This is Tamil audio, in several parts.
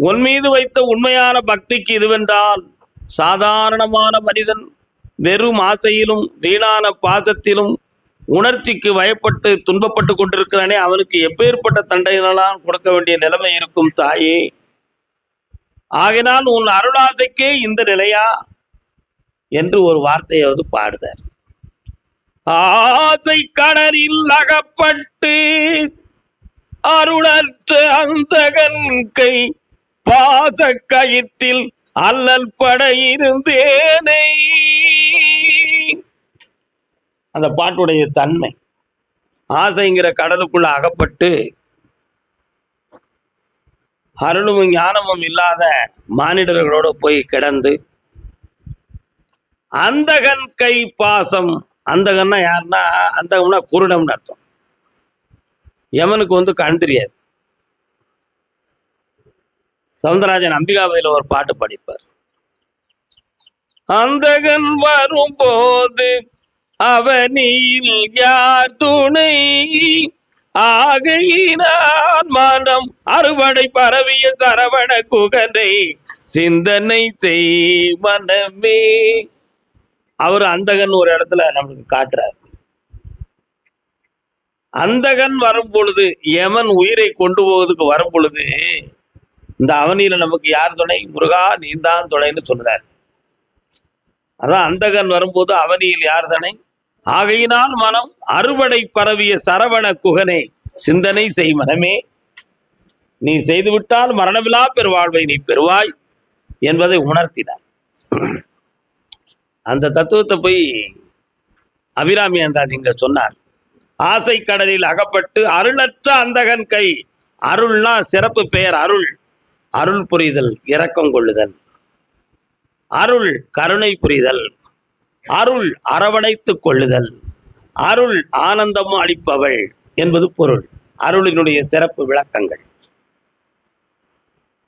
உன் மீது வைத்த உண்மையான பக்திக்கு இதுவென்றால் சாதாரணமான மனிதன் வெறும் ஆசையிலும் வீணான பாசத்திலும் உணர்ச்சிக்கு வயப்பட்டு துன்பப்பட்டு கொண்டிருக்கிறானே அவனுக்கு எப்பேற்பட்ட தண்டையினெல்லாம் கொடுக்க வேண்டிய நிலைமை இருக்கும் தாயே. ஆகினால் உன் அருளாசைக்கே இந்த நிலையா? என்று ஒரு வார்த்தையை வந்து பாடுதார். ஆசை கடலில் அகப்பட்டு அருளற்ற அந்தகன் கை பாச கயிற்றில் அல்லல் பட இருந்தேனை. அந்த பாட்டுடைய தன்மை. ஆசைங்கிற கடலுக்குள்ள அகப்பட்டு அருளும் ஞானமும் இல்லாத மானிடர்களோட போய் கிடந்து அந்தகன் கை பாசம். அந்தகன்னா யாருன்னா அந்தகம்னா குருடம்னு அர்த்தம். யமனுக்கு வந்து கண் தெரியாது. சவுந்தரராஜன் அம்பிகாவையில் ஒரு பாட்டு படிப்பார். அந்தகன் வரும்போது அவனில் யார் துணை? ஆகையினால் மனம் அறுவடை பரவிய சரவண குகனை சிந்தனை செய் மனமே. அவர் அந்தகன் ஒரு இடத்துல நம்மளுக்கு காட்டுறார். அந்தகன் வரும் பொழுது யமன் உயிரை கொண்டு போவதுக்கு வரும் பொழுது இந்த அவனியில நமக்கு யார் துணை? முருகா நீந்தான் துணைன்னு சொன்னார் அதான் அந்தகன் வரும்போது அவனியில் யார் துணை ஆகையினால் மனம் அறுவடை பரவிய சரவண குகனே சிந்தனை செய் மனமே. நீ செய்துவிட்டால் மரணவிழா பெருவாழ்வை நீ பெறுவாய் என்பதை உணர்த்தினார். அந்த தத்துவத்தை போய் அபிராமி அந்தாதி இங்க சொன்னார். ஆசை கடலில் அகப்பட்டு அருளற்ற அந்தகன் கை அருள்னா சிறப்பு பெயர் அருள். அருள் புரிதல் இரக்கம் கொள்ளுதல். அருள் கருணை புரிதல். அருள் அரவணைத்துக் கொள்ளுதல். அருள் ஆனந்தமும் அளிப்பவள் என்பது பொருள். அருளினுடைய சிறப்பு விளக்கங்கள்.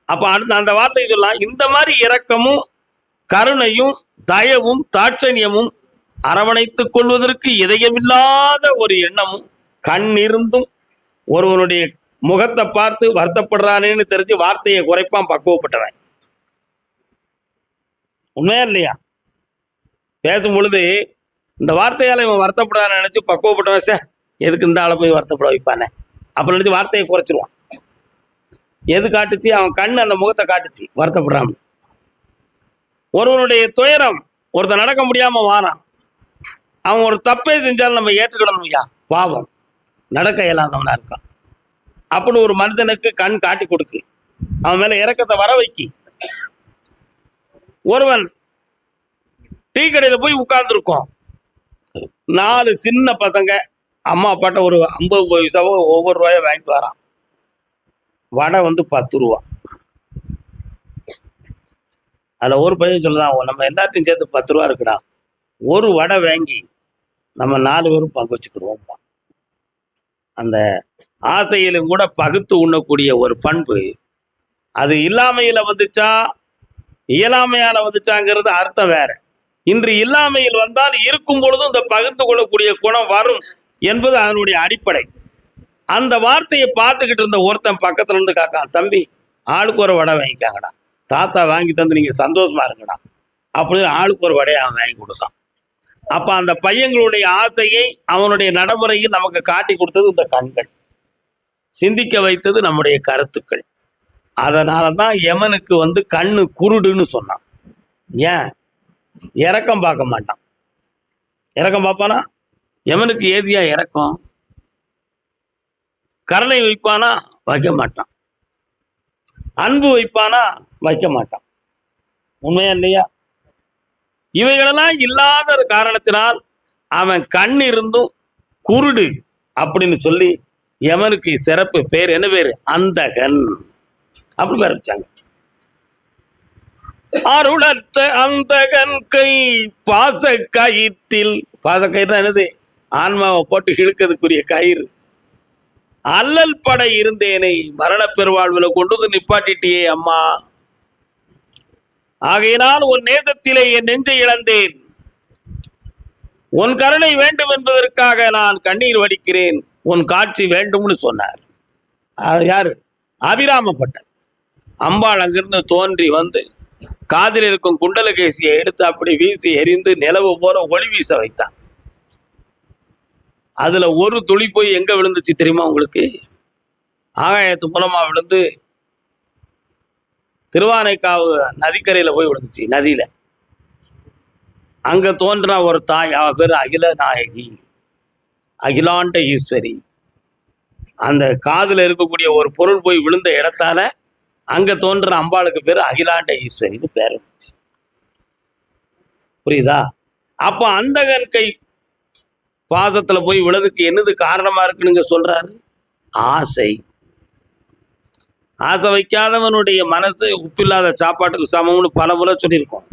அப்ப அடுத்த அந்த வார்த்தை சொல்லலாம். இந்த மாதிரி இரக்கமும் கருணையும் தயவும் தாட்சணியமும் அரவணைத்துக் கொள்வதற்கு இதயமில்லாத ஒரு எண்ணமும் கண் இருந்தும் ஒருவனுடைய முகத்தை பார்த்து வருத்தப்படுறானேன்னு தெரிஞ்சு வார்த்தையை குறைப்பான் பக்குவப்பட்டவன். உண்மையா இல்லையா? பேசும் பொழுது இந்த வார்த்தையால இவன் வருத்தப்படான்னு நினைச்சு பக்குவப்பட்டவன் சார் எதுக்கு இந்த ஆளை போய் வருத்தப்பட வைப்பானே? அப்படி நினச்சி வார்த்தையை குறைச்சிருவான். எது காட்டுச்சு? அவன் கண் அந்த முகத்தை காட்டுச்சு வருத்தப்படுறான் ஒருவனுடைய துயரம் ஒருத்தன் நடக்க முடியாம வாரான். அவன் ஒரு தப்பே செஞ்சாலும் நம்ம ஏற்றுக்கிடணும் ஐயா பாவம். நடக்க இயலாதவனாக இருக்கான். அப்படின்னு ஒரு மனிதனுக்கு கண் காட்டி கொடுக்கு. அவன் மேல இறக்கத்தை வர வைக்கி. ஒருவன் டீ கடையில போய் உட்கார்ந்துருக்கோம். நாலு சின்ன பசங்க அம்மா அப்பாட்ட ஒரு ஐம்பது பைசாவோ ஒவ்வொரு ரூபாயோ வாங்கிட்டு வரான். வடை வந்து பத்து ரூபா. அதில் ஒரு பையன் சொல்லுதான் நம்ம எல்லாத்தையும் சேர்த்து பத்து ரூபா இருக்குடா. ஒரு வடை வாங்கி நம்ம நாலு பேரும் பங்கு வச்சுக்கிடுவோம்மா. அந்த ஆசையிலும் கூட பகுத்து உண்ணக்கூடிய ஒரு பண்பு. அது இல்லாமையில் வந்துச்சா? இயலாமையால வந்துச்சாங்கிறது அர்த்தம் வேற. இன்று இல்லாமையில் வந்தால் இருக்கும் பொழுதும் இந்த பகிர்ந்து கொள்ளக்கூடிய குணம் வரும் என்பது அதனுடைய அடிப்படை. அந்த வார்த்தையை பார்த்துக்கிட்டு இருந்த ஒருத்தன் பக்கத்துல இருந்து காக்கான் தம்பி ஆளுக்கு ஒரு வடை வாங்கிக்காங்கடா. தாத்தா வாங்கி தந்து நீங்க சந்தோஷமா இருங்கடா. அப்படின்னு ஆளுக்கு ஒரு வடையை அவன் வாங்கி கொடுத்தான். அப்ப அந்த பையங்களுடைய ஆசையை அவனுடைய நடைமுறையில் நமக்கு காட்டி கொடுத்தது இந்த கண்கள். சிந்திக்க வைத்தது நம்முடைய கருத்துக்கள். அதனால தான் யமனுக்கு வந்து கண்ணு குருடுன்னு சொன்னான். ஏன்? இறக்கம் பார்க்க மாட்டான். இறக்கம் பார்ப்பானா? யமனுக்கு ஏதியா இறக்கம் கருணை வைப்பானா? வைக்க மாட்டான். அன்பு வைப்பானா? வைக்க மாட்டான். உண்மையா இல்லையா? இவைகளெல்லாம் இல்லாத ஒரு காரணத்தினால் அவன் கண் இருந்தும் குருடு அப்படின்னு சொல்லி யமனுக்கு சிறப்பு பேர் என்ன பேர்? அந்தகன். அப்படி பேர் வச்சாங்க அருளற்ற அந்தகன் கை பாச கயிற்றில். பாச கயிறு என்னது? ஆன்மாவை போட்டு இழுக்கிறதுக்குரிய கயிறு. அல்லல் படை இருந்தேனை மரண பெருவாழ்வில் கொண்டு வந்து நிப்பாட்டிட்டியே அம்மா. ஆகையினால் உன் நேசத்திலே என் நெஞ்சை இழந்தேன். உன் கருணை வேண்டும் என்பதற்காக நான் கண்ணீர் வடிக்கிறேன். உன் காட்சி வேண்டும்னு சொன்னார். யார் யாரு? அபிராமப்பட்டர். அம்பாள் அங்கிருந்து தோன்றி வந்து காதில் இருக்கும் குண்டலகேசியை எடுத்து அப்படி வீசி எரிந்து நிலவு போற ஒளி வீச வைத்தான். அதுல ஒரு துளி போய் எங்க விழுந்துச்சு தெரியுமா உங்களுக்கு? ஆகாயத்து மூலமா விழுந்து திருவானைக்காவு நதிக்கரையில போய் விழுந்துச்சு நதியில. அங்க தோன்றின ஒரு தாய் அவ பேர் அகில நாயகி அகிலாண்ட ஈஸ்வரி. அந்த காதுல இருக்கக்கூடிய ஒரு பொருள் போய் விழுந்த இடத்தால அங்க தோன்ற அம்பாளுக்கு பேர் அகிலாண்ட ஈஸ்வரின்னு பேர் இருந்துச்சு புரியுதா? அப்போ அந்தகன் கை பாசத்துல போய் விழதுக்கு என்னது காரணமா இருக்குன்னு சொல்றாரு? ஆசை. ஆசை வைக்காதவனுடைய மனசு உப்பில்லாத சாப்பாட்டுக்கு சமம்னு பல முறை சொல்லியிருக்கோம்.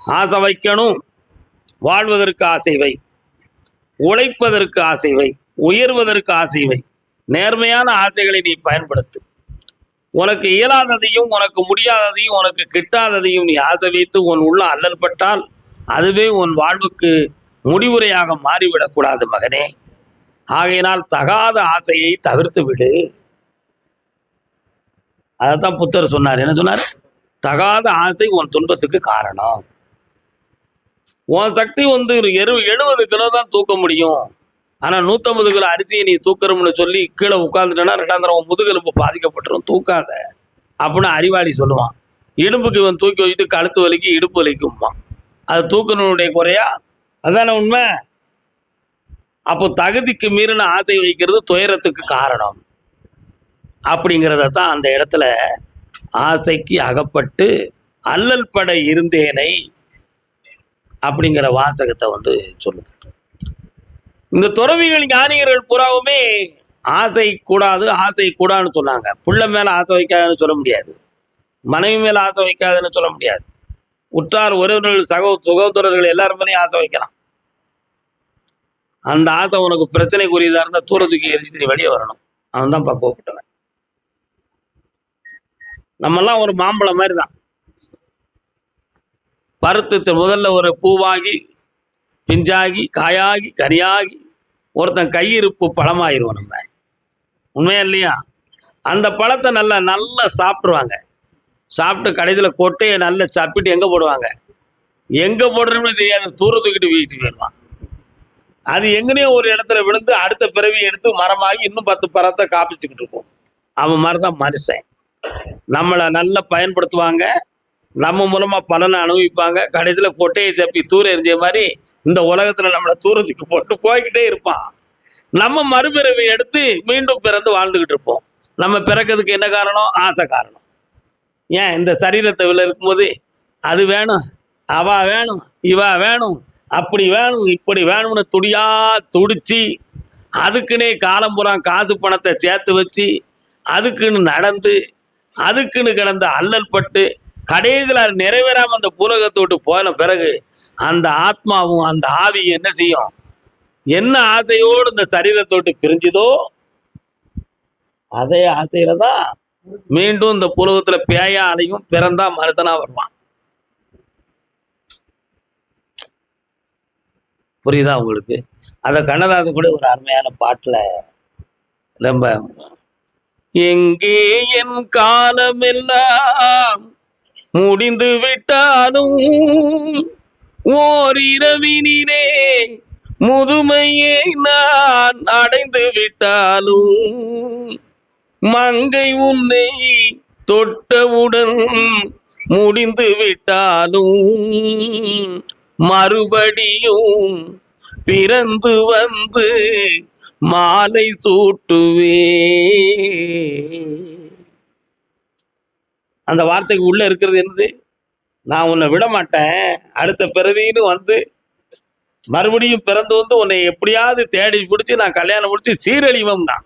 ஆசை வைக்கணும் வாழ்வதற்கு ஆசை வை. உழைப்பதற்கு ஆசை வை உயர்வதற்கு ஆசை வை. நேர்மையான ஆசைகளை நீ பயன்படுத்து. உனக்கு இயலாததையும் உனக்கு முடியாததையும் உனக்கு கிட்டாததையும் நீ ஆசை வைத்து உன் உள்ள அல்லல் பட்டால் அதுவே உன் வாழ்வுக்கு முடிவுரையாக மாறிவிடக்கூடாது மகனே. ஆகையினால் தகாத ஆசையை தவிர்த்து விடு. அதைத்தான் புத்தர் சொன்னார். என்ன சொன்னார்? தகாத ஆசை உன் துன்பத்துக்கு காரணம். உன் சக்தி வந்து எரு எழுபது கிலோ தான் தூக்க முடியும். ஆனால் நூற்றம்பது கிலோ அரிசியை நீ தூக்குறோம்னு சொல்லி கீழே உட்காந்துட்டேன்னா ரெண்டாம் தடவை முதுகெலும்பு பாதிக்கப்பட்டுரும். தூக்காத. அப்படின்னு அறிவாளி சொல்லுவான். இடுப்புக்கு இவன் தூக்கி வச்சுட்டு கழுத்து வலிக்கு இடுப்பு வலிக்கும்மா அது தூக்கணுடைய குறையா? அதானே உண்மை? அப்போ தகுதிக்கு மீறின ஆசை வைக்கிறது துயரத்துக்கு காரணம். அப்படிங்கிறத தான் அந்த இடத்துல ஆசைக்கு அகப்பட்டு அல்லல் பட இருந்தேனை அப்படிங்கிற வாசகத்தை வந்து சொல்லுது. இந்த துறவிகள் ஞானிகர்கள் புறாவுமே ஆசை கூடாது ஆசை கூடாதுன்னு சொன்னாங்க. புள்ள மேல ஆசை வைக்காதுன்னு சொல்ல முடியாது. மனைவி மேல ஆசை வைக்காதுன்னு சொல்ல முடியாது. உற்றார் உறவினர்கள் சகோ சுகோதரர்கள் எல்லாரும் மேலேயும் ஆசை வைக்கலாம். அந்த ஆசை உனக்கு பிரச்சனைக்குரியதா இருந்தால் தூரத்துக்கு எரிஞ்சுட்டு நீ வெளியே வரணும். அவன் தான் பக்குவப்பட்டவன் நம்மெல்லாம் ஒரு மாம்பழம் மாதிரி தான் பருத்து முதல்ல ஒரு பூவாகி பிஞ்சாகி காயாகி கனியாகி ஒருத்தன் கையிருப்பு பழமாயிருவோம் நம்ம. உண்மையா இல்லையா? அந்த பழத்தை நல்லா நல்லா சாப்பிட்ருவாங்க சாப்பிட்டு கடைசியில் கொட்டையை நல்லா சப்பிட்டு எங்கே போடுவாங்க? எங்கே போடுறோம்னு தெரியாது. தூரத்துக்கிட்டு வீசிட்டு போயிடுவான். அது எங்கனையோ ஒரு இடத்துல விழுந்து அடுத்த பிறவி எடுத்து மரமாகி இன்னும் பத்து பழத்தை காப்பிச்சுக்கிட்டு இருக்கும். அவன் மாதிரி தான் மனுஷன். நம்மளை நல்லா பயன்படுத்துவாங்க. நம்ம மூலமாக பலனை அனுபவிப்பாங்க. கடைசியில் கொட்டையை சப்பி தூர எரிஞ்ச மாதிரி இந்த உலகத்தில் நம்மளை தூரத்துக்கு போட்டு போய்கிட்டே இருப்பான். நம்ம மறுபிறவி எடுத்து மீண்டும் பிறந்து வாழ்ந்துக்கிட்டு இருப்போம். நம்ம பிறக்கிறதுக்கு என்ன காரணம்? ஆசை காரணம். ஏன்? இந்த சரீரத்தை உள்ள இருக்கும்போது அது வேணும். அவா வேணும் இவா வேணும் அப்படி வேணும் இப்படி வேணும்னு துடியா துடிச்சு அதுக்குன்னே காலம் புறம் காசு பணத்தை சேர்த்து வச்சு அதுக்குன்னு நடந்து அதுக்குன்னு கிடந்த அல்லல் பட்டு கடைசியில் நிறைவேறாம அந்த பூலகத்தை விட்டு போன பிறகு அந்த ஆத்மாவும் அந்த ஆவி என்ன செய்யும்? என்ன ஆசையோடு இந்த சரீரத்தை விட்டு பிரிஞ்சுதோ அதே ஆசையில தான் மீண்டும் இந்த புலகத்துல பேயா அலையும் பிறந்தா மருதனா வருவான். புரியுதா உங்களுக்கு? அத கண்ணதாசன் கூட ஒரு அருமையான பாட்டுல ரொம்ப எங்கே என் காலமெல்லாம் முடிந்து விட்டாலும் ஓர் இரவினிலே முதுமையை நான் அடைந்து விட்டாலும் மங்கை உன்னை தொட்டவுடன் முடிந்து விட்டாலும் மறுபடியும் பிறந்து வந்து மாலை சூட்டுவே அந்த வார்த்தைக்கு உள்ளே இருக்கிறது என்னது? நான் உன்னை விட மாட்டேன். அடுத்த பிறவின்னு வந்து மறுபடியும் பிறந்து வந்து உன்னை எப்படியாவது தேடி பிடிச்சி நான் கல்யாணம் முடிச்சு சீரழிவம் தான்.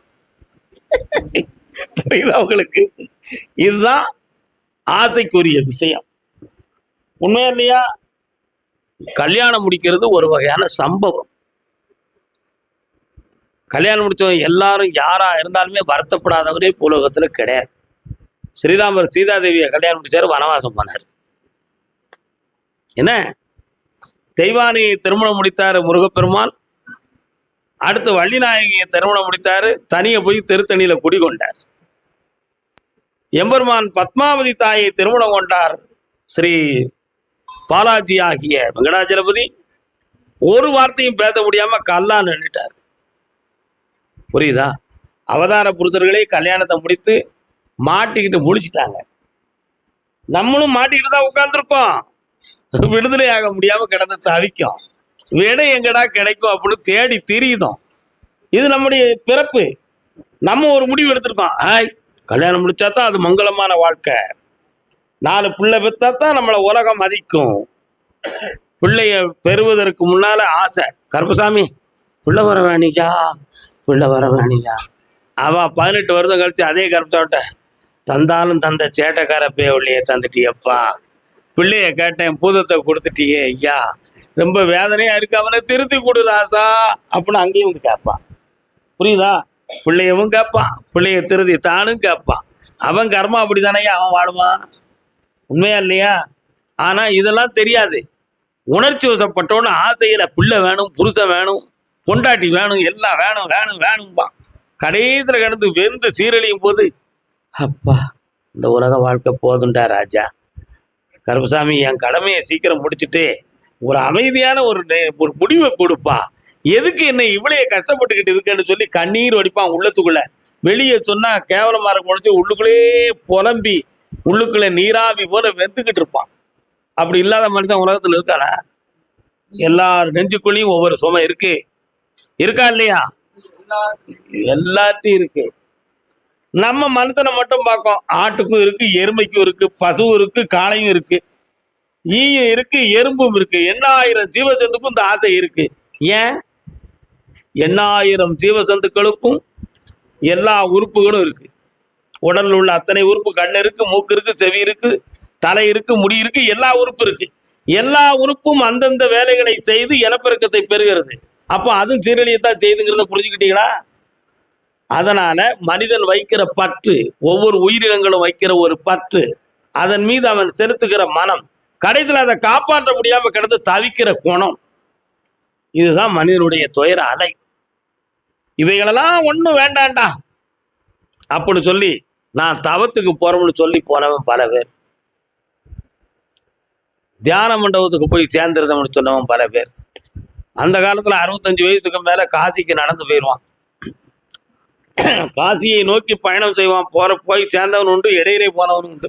புரியுதா உங்களுக்கு? இதுதான் ஆசைக்குரிய விஷயம். உண்மையா இல்லையா? கல்யாணம் முடிக்கிறது ஒரு வகையான சம்பவம். கல்யாணம் முடிச்சவங்க எல்லாரும் யாரா இருந்தாலுமே வருத்தப்படாதவரே பூலோகத்துல கிடையாது. ஸ்ரீராமர் சீதாதேவியை கல்யாணம் முடிச்சாரு வனவாசம் போனார். என்ன? தெய்வானி திருமணம் முடித்தார் முருகப்பெருமான். அடுத்து வள்ளிநாயகியை திருமணம் முடித்தாரு தனியை போய் திருத்தணியில குடிகொண்டார். எம்பெருமான் பத்மாவதி தாயை திருமணம் கொண்டார் ஸ்ரீ பாலாஜி ஆகிய வெங்கடாஜலபதி. ஒரு வார்த்தையும் பேச முடியாம கல்லா நின்றுட்டார் புரியுதா? அவதார புருஷர்களே கல்யாணத்தை முடித்து மாட்டிக்கிட்டு முழிச்சிட்டாங்க. நம்மளும் மாட்டிக்கிட்டு தான் உட்காந்துருக்கோம் விடுதலை ஆக முடியாம கிடந்து தவிக்கும். விடை எங்கடா கிடைக்கும் அப்படின்னு தேடி திரியுதோம். இது நம்முடைய பிறப்பு. நம்ம ஒரு முடிவு எடுத்திருக்கோம். ஆய் கல்யாணம் முடிச்சா தான் அது மங்களமான வாழ்க்கை. நாலு பிள்ளை பெற்றா தான் நம்மளை உலகம் மதிக்கும். பிள்ளைய பெறுவதற்கு முன்னால ஆசை. கருப்பசாமி பிள்ளை வர வேணிக்கா பிள்ளை வர வேணிக்கா அவன் பதினெட்டு வருஷம் கழிச்சு அதே கருப்பத்தோட்ட தந்தாலும் தந்த சேட்டைக்கார பேவள்ளியை தந்துட்டியப்பா. பிள்ளைய கேட்டேன் பூதத்தை கொடுத்துட்டியே ஐயா. ரொம்ப வேதனையா இருக்கு அவனை திருத்தி கொடு ராசா அப்படின்னு அங்கேயும் வந்து கேட்பான் புரியுதா? பிள்ளையவும் கேட்பான் பிள்ளைய திருதி தானும் கேட்பான் அவன் கர்மா அப்படிதானே அவன் வாழுவான். உண்மையா இல்லையா? ஆனா இதெல்லாம் தெரியாது. உணர்ச்சி வசப்பட்டோன்னு ஆசையில பிள்ளை வேணும் புருஷன் வேணும் பொண்டாட்டி வேணும் எல்லாம் வேணும் வேணும் வேணும்பான் கடைசியில் கிடந்து வெந்து சீரழியும் போது அப்பா இந்த உலக வாழ்க்கை போதுண்டா ராஜா. கருப்பசாமி என் கடமையை சீக்கிரம் முடிச்சுட்டு ஒரு அமைதியான ஒரு ஒரு முடிவை கொடுப்பா. எதுக்கு என்ன இவ்வளே கஷ்டப்பட்டுக்கிட்டு இருக்கேன்னு சொல்லி கண்ணீர் வடிப்பான் உள்ளத்துக்குள்ள. வெளியே சொன்னா கேவலமா இருக்க. உள்ளுக்குள்ளேயே புலம்பி உள்ளுக்குள்ள நீராவி போல வெந்துக்கிட்டு இருப்பான். அப்படி இல்லாத மனுஷன் உலகத்துல இருக்கானா? எல்லார் நெஞ்சுக்குள்ளேயும் ஒவ்வொரு சுமை இருக்கு. இருக்கா இல்லையா? எல்லார்ட்டையும் இருக்கு. நம்ம மனுஷனை மட்டும் பார்க்கோம். ஆட்டுக்கும் இருக்கு எருமைக்கும் இருக்கு பசுவும் இருக்கு காளையும் இருக்கு. ஈயும் இருக்கு எறும்பும் இருக்கு. எண்ணாயிரம் ஜீவஜந்துக்கும் இந்த ஆசை இருக்கு. ஏன்? எண்ணாயிரம் ஜீவஜந்துக்களுக்கும் எல்லா உறுப்புகளும் இருக்கு. உடலில் உள்ள அத்தனை உறுப்பு கண் இருக்கு மூக்கு இருக்கு செவி இருக்கு தலை இருக்கு முடி இருக்கு எல்லா உறுப்பு இருக்கு. எல்லா உறுப்பும் அந்தந்த வேலைகளை செய்து இனப்பெருக்கத்தை பெறுகிறது. அப்போ அதுவும் சீரழியத்தான் செய்துங்கிறத புரிஞ்சுக்கிட்டீங்களா? அதனால மனிதன் வைக்கிற பற்று ஒவ்வொரு உயிரினங்களும் வைக்கிற ஒரு பற்று அதன் மீது அவன் செலுத்துகிற மனம் கடைசியில் அதை காப்பாற்ற முடியாம கிடந்து தவிக்கிற குணம். இதுதான் மனிதனுடைய துயர அலை. இவைகளெல்லாம் ஒன்றும் வேண்டாண்டா. அப்படின்னு சொல்லி நான் தவத்துக்கு போறோம்னு சொல்லி போனவன் பல பேர். தியான மண்டபத்துக்கு போய் சேர்ந்துருந்தவன் சொன்னவன் பல பேர். அந்த காலத்தில் அறுபத்தஞ்சு வயசுக்கு மேலே காசிக்கு நடந்து போயிடுவான் காசியை நோக்கி பயணம் செய்வான். போற போய் சேர்ந்தவன் உண்டு இடையிலே போனவன் உண்டு.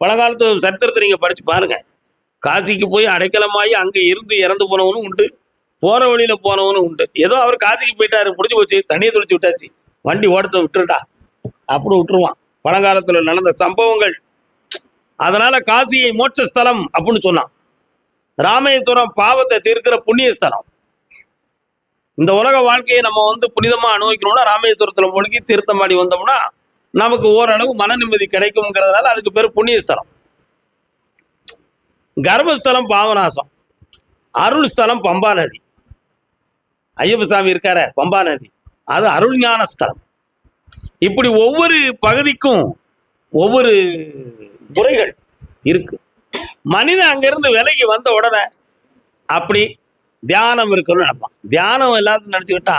பழங்காலத்து சரித்திரத்தை நீங்க படிச்சு பாருங்க. காசிக்கு போய் அடைக்கலமாயி அங்க இருந்து இறந்து போனவனும் உண்டு. போற வழியில போனவனும் உண்டு. ஏதோ அவர் காசிக்கு போயிட்டாரு முடிஞ்சு போச்சு தண்ணியை துளிச்சு விட்டாச்சு. வண்டி ஓடத்தை விட்டுருடா. அப்படி விட்டுருவான். பழங்காலத்துல நடந்த சம்பவங்கள். அதனால காசியை மோட்ச ஸ்தலம் அப்படின்னு சொன்னான். ராமேஸ்வரம் பாவத்தை தீர்க்கிற புண்ணிய ஸ்தலம் இந்த உலக வாழ்க்கையை நம்ம வந்து புனிதமா அனுபவிக்கணும்னா ராமேஸ்வரத்துல மூழ்கி தீர்த்தமாடி வந்தோம்னா நமக்கு ஓரளவு மன நிம்மதி கிடைக்குங்கிறதுனால அதுக்கு பேர் புண்ணியஸ்தலம். கர்ப்பஸ்தலம் பாவநாசம். அருள் ஸ்தலம் பம்பா நதி. ஐயப்ப சாமி இருக்கார பம்பா நதி. அது அருள் ஞான ஸ்தலம் இப்படி ஒவ்வொரு பகுதிக்கும் ஒவ்வொரு முறைகள் இருக்கு. மனிதன் அங்கிருந்து விலைக்கு வந்த உடனே அப்படி தியானம் இருக்கணும்னு நினைப்பான். தியானம் எல்லாத்தையும் நினச்சிக்கிட்டா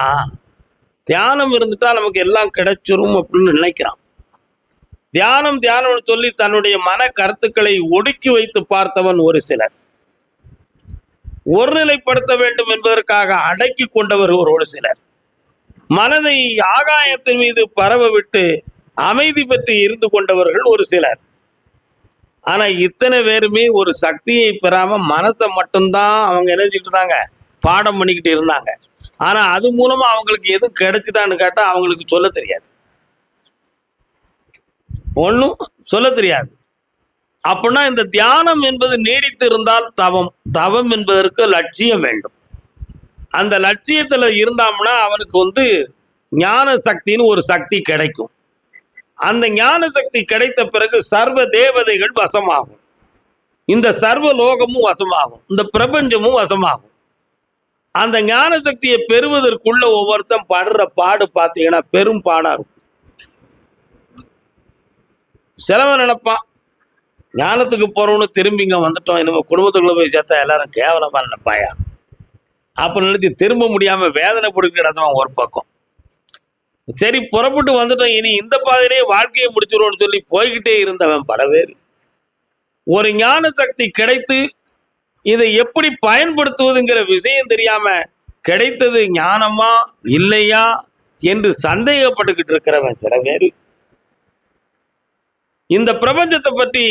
தியானம் இருந்துட்டா நமக்கு எல்லாம் கிடைச்சிரும் அப்படின்னு நினைக்கிறான். தியானம் தியானம்னு சொல்லி தன்னுடைய மன கருத்துக்களை ஒடுக்கி வைத்து பார்த்தவன் ஒரு சிலர். ஒருநிலைப்படுத்த வேண்டும் என்பதற்காக அடக்கி கொண்டவர் ஒரு சிலர். மனதை ஆகாயத்தின் மீது பரவ விட்டு அமைதி பெற்று இருந்து கொண்டவர்கள் ஒரு சிலர். ஆனா இத்தனை பேருமே ஒரு சக்தியை பெறாம மனசை மட்டும்தான் அவங்க நினைச்சிட்டு இருந்தாங்க. பாடம் பண்ணிக்கிட்டு இருந்தாங்க. ஆனா அது மூலமா அவங்களுக்கு எதுவும் கிடைச்சுதான்னு கேட்டா அவங்களுக்கு சொல்ல தெரியாது. ஒன்றும் சொல்ல தெரியாது. அப்படின்னா இந்த தியானம் என்பது நீடித்து இருந்தால் தவம் தவம் என்பதற்கு லட்சியம் வேண்டும். அந்த லட்சியத்துல இருந்தாம்னா அவனுக்கு வந்து ஞான சக்தின்னு ஒரு சக்தி கிடைக்கும். அந்த ஞான சக்தி கிடைத்த பிறகு சர்வ தேவதைகள் வசமாகும். இந்த சர்வ லோகமும் வசமாகும். இந்த பிரபஞ்சமும் வசமாகும். அந்த ஞான சக்தியை பெறுவதற்குள்ள ஒவ்வொருத்தன் படுற பாடு பார்த்தீங்கன்னா பெரும் பாடா இருக்கும். செலவை நினைப்பான் ஞானத்துக்கு போறோம்னு திரும்பி இங்க வந்துட்டோம் நம்ம குடும்பத்துக்குள்ள போய் சேர்த்தா எல்லாரும் கேவலமா நினைப்பாயா? அப்ப நினைச்சு திரும்ப முடியாம வேதனை பிடிக்க இடத்தவன் ஒரு பக்கம். சரி புறப்பட்டு வந்துட்டோம். இனி இந்த பாதையிலே வாழ்க்கையை முடிச்சிருவோம்னு சொல்லி போய்கிட்டே இருந்தவன் பல பேர் ஒரு ஞான சக்தி கிடைத்து இதை எப்படி பயன்படுத்துவதுங்கிற விஷயம் தெரியாம கிடைத்தது ஞானமா இல்லையா என்று சந்தேகப்பட்டுக்கிட்டு இருக்கிறவன் சில பேர் இந்த பிரபஞ்சத்தை பற்றி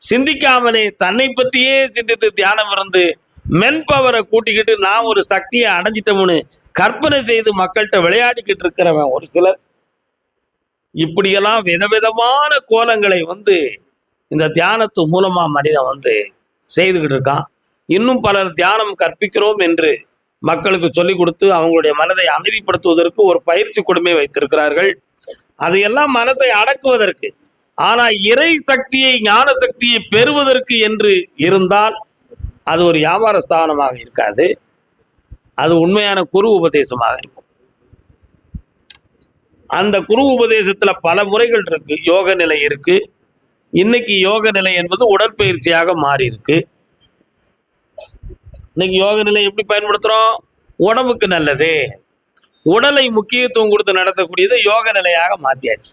சிந்திக்காமலே தன்னை பற்றியே சிந்தித்து தியானம் இருந்து மென் பவரை கூட்டிக்கிட்டு நான் ஒரு சக்தியை அடைஞ்சிட்டோம்னு கற்பனை செய்து மக்கள்கிட்ட விளையாடிக்கிட்டு இருக்கிறவன் ஒரு சிலர். இப்படியெல்லாம் விதவிதமான கோலங்களை வந்து இந்த தியானத்து மூலமா மனிதன் வந்து செய்துக்கிட்டு இருக்கான். இன்னும் பலர் தியானம் கற்பிக்கிறோம் என்று மக்களுக்கு சொல்லிக் கொடுத்து அவங்களுடைய மனதை அமைதிப்படுத்துவதற்கு ஒரு பயிற்சி கொடுமை வைத்திருக்கிறார்கள். அதையெல்லாம் மனதை அடக்குவதற்கு ஆனா இறை சக்தியை ஞான சக்தியை பெறுவதற்கு என்று இருந்தால் அது ஒரு வியாபார ஸ்தாபனமாக இருக்காது. அது உண்மையான குரு உபதேசமாக இருக்கும். அந்த குரு உபதேசத்தில் பல முறைகள் இருக்கு. யோக நிலை இருக்கு. இன்னைக்கு யோக நிலை என்பது உடற்பயிற்சியாக மாறி இருக்கு. இன்னைக்கு யோக நிலை எப்படி பயன்படுத்துகிறோம் உடம்புக்கு நல்லது. உடலை முக்கியத்துவம் கொடுத்து நடத்தக்கூடியது யோக நிலையாக மாற்றியாச்சு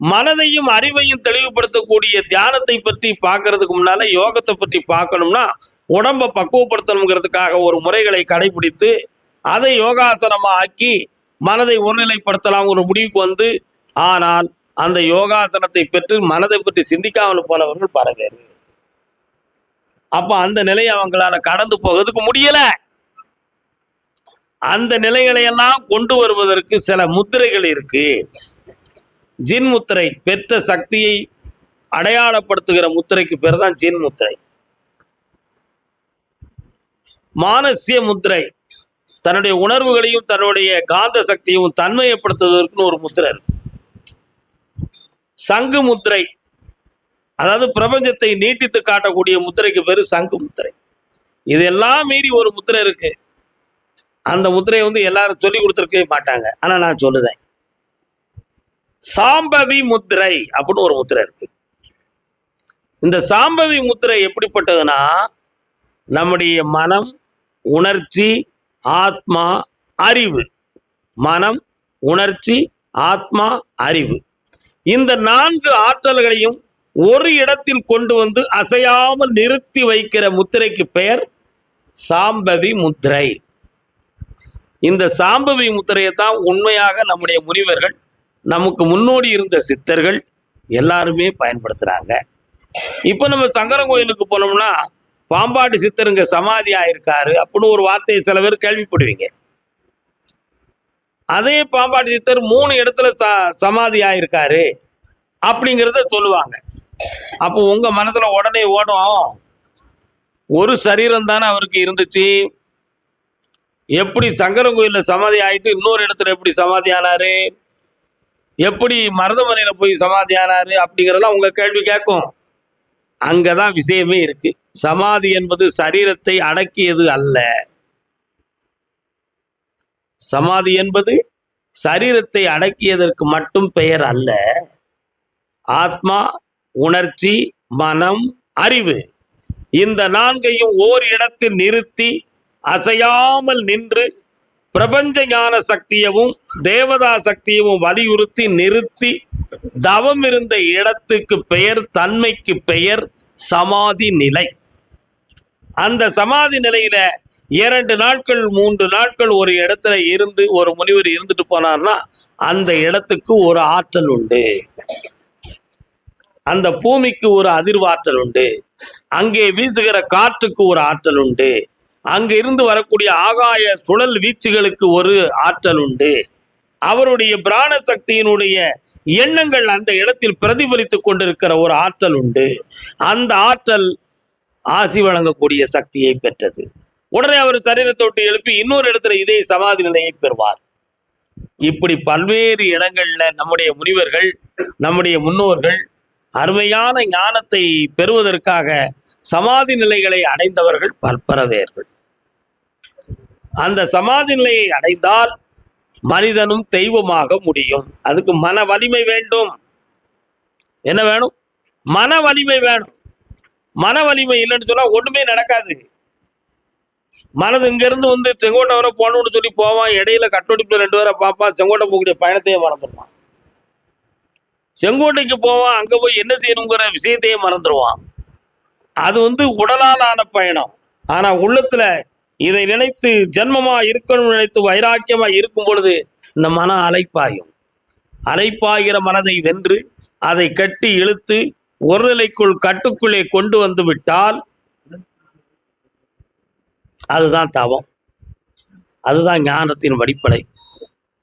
மனதையும் அறிவையும் தெளிவுபடுத்தக்கூடிய தியானத்தை பற்றி பார்க்கறதுக்கு முன்னால யோகத்தை பற்றி பார்க்கணும்னா உடம்பை பக்குவப்படுத்தணுங்கிறதுக்காக ஒரு முறைகளை கடைபிடித்து அதை யோகாசனமா ஆக்கி மனதை ஒருநிலைப்படுத்தலாம் ஒரு முடிவுக்கு வந்து ஆனால் அந்த யோகாசனத்தை பெற்று மனதை பற்றி சிந்திக்காமல் போனவர்கள் பல அப்ப அந்த நிலையை அவங்களால கடந்து போகிறதுக்கு முடியல. அந்த நிலைகளை எல்லாம் கொண்டு வருவதற்கு சில முத்திரைகள் இருக்கு. ஜின் முத்திரை பெற்ற சக்தியை அடையாளப்படுத்துகிற முத்திரைக்கு பேர் தான் ஜின் முத்திரை. மானசிய முத்திரை தன்னுடைய உணர்வுகளையும் தன்னுடைய காந்த சக்தியும் தன்மையப்படுத்துவதற்குன்னு ஒரு முத்திரை இருக்கு. சங்கு முத்திரை அதாவது பிரபஞ்சத்தை நீட்டித்து காட்டக்கூடிய முத்திரைக்கு பேர் சங்கு முத்திரை. இதெல்லாம் மீறி ஒரு முத்திரை இருக்கு. அந்த முத்திரையை வந்து எல்லாரும் சொல்லி கொடுத்துருக்கவே மாட்டாங்க. ஆனா நான் சொல்லுதேன். சாம்பவி முத்திரை அப்படின்னு ஒரு முத்திரை இருக்கு. இந்த சாம்பவி முத்திரை எப்படிப்பட்டதுன்னா நம்முடைய மனம் உணர்ச்சி ஆத்மா அறிவு. மனம் உணர்ச்சி ஆத்மா அறிவு. இந்த நான்கு ஆற்றல்களையும் ஒரு இடத்தில் கொண்டு வந்து அசையாமல் நிறுத்தி வைக்கிற முத்திரைக்கு பெயர் சாம்பவி முத்திரை. இந்த சாம்பவி முத்திரையை தான் உண்மையாக நம்முடைய முனிவர்கள் நமக்கு முன்னோடி இருந்த சித்தர்கள் எல்லாருமே பயன்படுத்துகிறாங்க இப்போ நம்ம சங்கரன் கோயிலுக்கு போனோம்னா பாம்பாட்டு சித்தருங்க சமாதி ஆயிருக்காரு அப்படின்னு ஒரு வார்த்தையை சில பேர் கேள்விப்படுவீங்க. அதே பாம்பாட்டு சித்தர் மூணு இடத்துல ச சமாதி ஆயிருக்காரு அப்படிங்கிறத சொல்லுவாங்க. அப்போ உங்கள் மனதில் உடனே ஓடும். ஒரு சரீரம் தானே அவருக்கு இருந்துச்சு. எப்படி சங்கரன் கோயிலில் சமாதி ஆகிட்டு இன்னொரு இடத்துல எப்படி சமாதி ஆனாரு? எப்படி மருதமனையில போய் சமாதி ஆனாரு அப்படிங்கிறதெல்லாம் உங்கள் கேள்வி கேட்கும். அங்கதான் விஷயமே இருக்கு. சமாதி என்பது சரீரத்தை அடக்கியது அல்ல. சமாதி என்பது சரீரத்தை அடக்கியதற்கு மட்டும் பெயர் அல்ல. ஆத்மா உணர்ச்சி மனம் அறிவு. இந்த நான்கையும் ஓர் இடத்தில் நிறுத்தி அசையாமல் நின்று பிரபஞ்ச ஞான சக்தியவும் தேவதா சக்தியவும் வலியுறுத்தி நிறுத்தி தவம் இருந்த இடத்துக்கு பெயர் தன்மைக்கு பெயர் சமாதி நிலை. அந்த சமாதி நிலையில இரண்டு நாட்கள் மூன்று நாட்கள் ஒரு இடத்துல இருந்து ஒரு முனிவர் இருந்துட்டு போனார்னா அந்த இடத்துக்கு ஒரு ஆற்றல் உண்டு. அந்த பூமிக்கு ஒரு அதிர்வாற்றல் உண்டு. அங்கே வீசுகிற காற்றுக்கு ஒரு ஆற்றல் உண்டு. அங்கிருந்து வரக்கூடிய ஆகாய சுழல் வீச்சுகளுக்கு ஒரு ஆற்றல் உண்டு. அவருடைய பிராண சக்தியினுடைய எண்ணங்கள் அந்த இடத்தில் பிரதிபலித்துக் கொண்டிருக்கிற ஒரு ஆற்றல் உண்டு. அந்த ஆற்றல் ஆசி வழங்கக்கூடிய சக்தியை பெற்றது. உடனே அவர் சரீரத்தை விட்டு எழுப்பி இன்னொரு இடத்துல இதே சமாதி நிலையை பெறுவார். இப்படி பல்வேறு இடங்கள்ல நம்முடைய முனிவர்கள் நம்முடைய முன்னோர்கள் அருமையான ஞானத்தை பெறுவதற்காக சமாதி நிலைகளை அடைந்தவர்கள் பற்பரவேர்கள். அந்த சமாதி நிலையை அடைந்தால் மனிதனும் தெய்வமாக முடியும். அதுக்கு மன வலிமை வேண்டும். என்ன வேணும்? மன வலிமை வேணும். மன வலிமை இல்லைன்னு சொன்னா ஒண்ணுமே நடக்காது. மனது இங்கிருந்து வந்து செங்கோட்டை வர போகணும்னு சொல்லி போவான். இடையில கட்டோடிப்புல ரெண்டு பேரை பார்ப்பான். செங்கோட்டை போகக்கூடிய பயணத்தையே மறந்துடுவான். செங்கோட்டைக்கு போவான். அங்க போய் என்ன செய்யணுங்கிற விஷயத்தையே மறந்துடுவான். அது வந்து உடலால் ஆன பயணம். ஆனா உள்ளத்துல இதை நினைத்து ஜென்மமா இருக்கணும்னு நினைத்து வைராக்கியமா இருக்கும் பொழுது இந்த மனம் அலைப்பாயும். அலைப்பாகிற மனதை வென்று அதை கட்டி இழுத்து ஒரு நிலைக்குள் கட்டுக்குள்ளே கொண்டு வந்து விட்டால் அதுதான் தவம். அதுதான் ஞானத்தின் வடிப்படை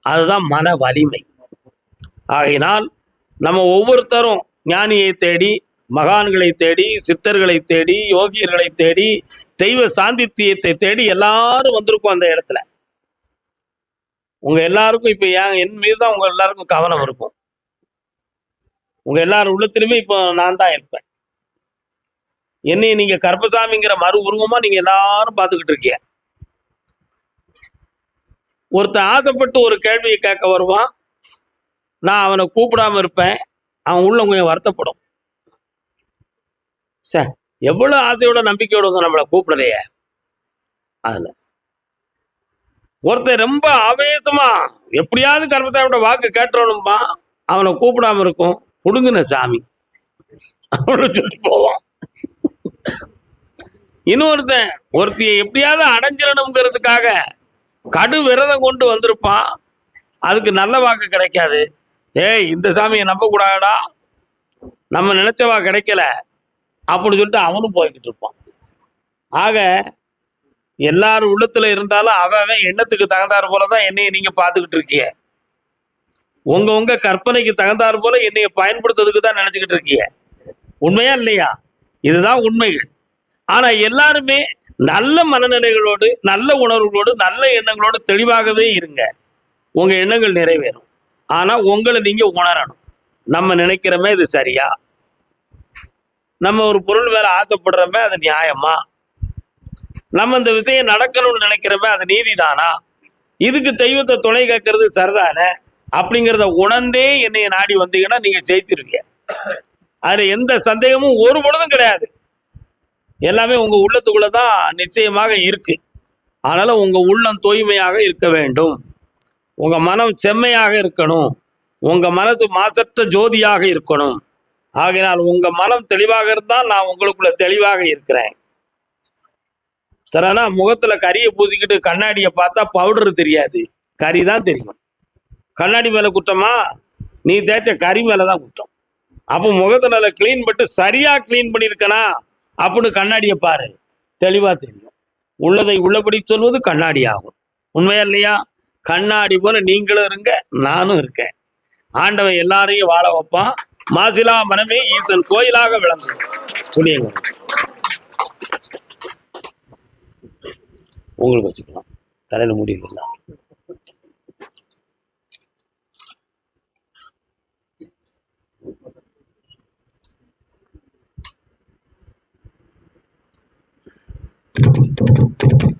அதுதான் மன வலிமை. ஆகையினால் நம்ம ஒவ்வொருத்தரும் ஞானியை தேடி மகான்களை தேடி சித்தர்களை தேடி யோகியர்களை தேடி தெய்வ சாந்தித்தியத்தை தேடி எல்லாரும் வந்திருக்கோம் அந்த இடத்துல. உங்க எல்லாருக்கும் இப்ப ஏன் என் மீது தான் உங்க எல்லாருக்கும் கவனம் இருக்கும். உங்க எல்லாரும் உள்ளத்திலுமே இப்போ நான் தான் இருப்பேன். என்னைய நீங்க கருப்பசாமிங்கிற மறு உருவமா நீங்க எல்லாரும் பார்த்துக்கிட்டு இருக்கீங்க. ஒருத்தன் ஆசைப்பட்டு ஒரு கேள்வியை கேட்க வருவான். நான் அவனை கூப்பிடாம இருப்பேன். அவன் உள்ள கொஞ்சம் வருத்தப்படும். சார் எவ்வளவு ஆசையோட நம்பிக்கையோட வந்து நம்மளை கூப்பிடலையே அதுல. ஒருத்தன் ரொம்ப ஆவேசமா எப்படியாவது கருப்பசாமியோட வாக்கு கேட்டுறணும்பா அவனை கூப்பிடாம இருக்கும். புடுங்கின சாமி. அவனை சொல்லி போவான். இன்னொருத்தன் ஒருத்தியை எப்படியாவது அடைஞ்சிடணுங்கிறதுக்காக கடு விரதம் கொண்டு வந்திருப்பான். அதுக்கு நல்ல வாக்கு கிடைக்காது. ஏய் இந்த சாமியை நம்ப நம்ம நினைச்சவா கிடைக்கல. அப்படின்னு சொல்லிட்டு அவனும் போய்கிட்டு இருப்பான். ஆக எல்லாரும் உள்ளத்துல இருந்தாலும் அவன் எண்ணத்துக்கு தகுந்தாறு போல தான் என்னைய நீங்க பார்த்துக்கிட்டு இருக்கீங்க. உங்க உங்க கற்பனைக்கு தகுந்தாறு போல என்னைய பயன்படுத்துறதுக்கு தான் நினைச்சுக்கிட்டு இருக்கீங்க. உண்மையா இல்லையா? இதுதான் உண்மைகள். ஆனா எல்லாருமே நல்ல மனநிலைகளோடு நல்ல உணர்வுகளோடு நல்ல எண்ணங்களோடு தெளிவாகவே இருங்க. உங்க எண்ணங்கள் நிறைவேறும். ஆனா உங்களை நீங்க உணரணும். நம்ம நினைக்கிறோமே இது சரியா? நம்ம ஒரு பொருள் மேல ஆசைப்படுறோமே அது நியாயமா? நம்ம இந்த விஷயம் நடக்கணும்னு நினைக்கிறோமே அது நீதிதானா? இதுக்கு தெய்வத்தை துணை கேட்கறது சரிதானே? அப்படிங்கிறத உணர்ந்தே என்னைய நாடி வந்தீங்கன்னா நீங்க ஜெயிச்சிருக்கீங்க அதுல எந்த சந்தேகமும் ஒரு பொழுதும் கிடையாது. எல்லாமே உங்க உள்ளத்துக்குள்ள தான் நிச்சயமாக இருக்கு. அதனால உங்க உள்ளம் தூய்மையாக இருக்க வேண்டும். உங்க மனம் செம்மையாக இருக்கணும். உங்க மனது மாசற்ற ஜோதியாக இருக்கணும். ஆகையினால் உங்க மனம் தெளிவாக இருந்தால் நான் உங்களுக்குள்ள தெளிவாக இருக்கிறேன். சரினா முகத்துல கரியை பூசிக்கிட்டு கண்ணாடியை பார்த்தா பவுடர் தெரியாது. கறி தான் தெரியும். கண்ணாடி மேல குற்றமா நீ தேய்ச்ச கறி மேல தான் குற்றம் அப்போ முகத்தை நல்லா கிளீன் பண்ணிட்டு சரியா கிளீன் பண்ணியிருக்கனா? அப்படின்னு கண்ணாடியை பாரு. தெளிவா தெரியும். உள்ளதை உள்ளபடி சொல்வது கண்ணாடி ஆகும். உண்மையா இல்லையா? கண்ணாடி போல நீங்களும் இருங்க நானும் இருக்கேன். ஆண்டவன் எல்லாரையும் வாழ வைப்பான். மாசிலா மனமே ஈசன் கோயிலாக விளங்கும். புண்ணியங்கள் உங்களுக்கு வச்சுக்கலாம். தலையில முடியல